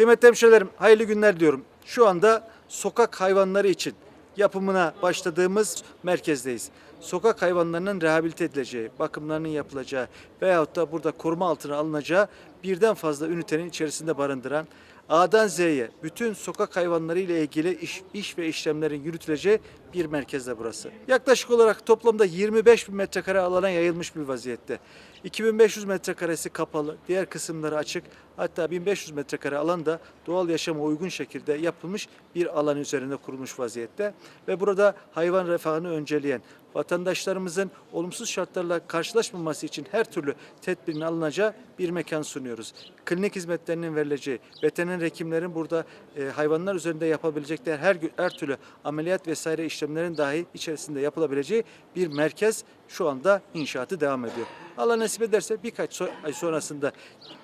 Kıymetli hemşehrilerim, hayırlı günler diyorum. Şu anda sokak hayvanları için yapımına başladığımız merkezdeyiz. Sokak hayvanlarının rehabilite edileceği, bakımlarının yapılacağı veyahut da burada koruma altına alınacağı birden fazla ünitenin içerisinde barındıran A'dan Z'ye bütün sokak hayvanları ile ilgili iş, iş ve işlemlerin yürütüleceği bir merkezde burası. Yaklaşık olarak toplamda 25 bin metrekare alana yayılmış bir vaziyette. 2500 metrekaresi kapalı, diğer kısımları açık. Hatta 1500 metrekare alan da doğal yaşama uygun şekilde yapılmış bir alan üzerinde kurulmuş vaziyette. Ve burada hayvan refahını önceleyen, vatandaşlarımızın olumsuz şartlarla karşılaşmaması için her türlü tedbirin alınacağı bir mekan sunuyoruz. Klinik hizmetlerinin verileceği, veteriner hekimlerin burada e, hayvanlar üzerinde yapabilecekleri her her türlü ameliyat vesaire işlemlerin dahi içerisinde yapılabileceği bir merkez şu anda inşaatı devam ediyor. Allah nasip ederse birkaç ay sonrasında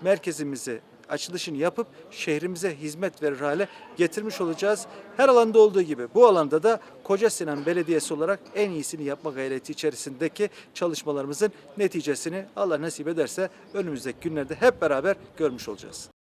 merkezimizi açılışını yapıp şehrimize hizmet verir hale getirmiş olacağız. Her alanda olduğu gibi bu alanda da Koca Sinan Belediyesi olarak en iyisini yapma gayreti içerisindeki çalışmalarımızın neticesini Allah nasip ederse önümüzdeki günlerde hep beraber görmüş olacağız.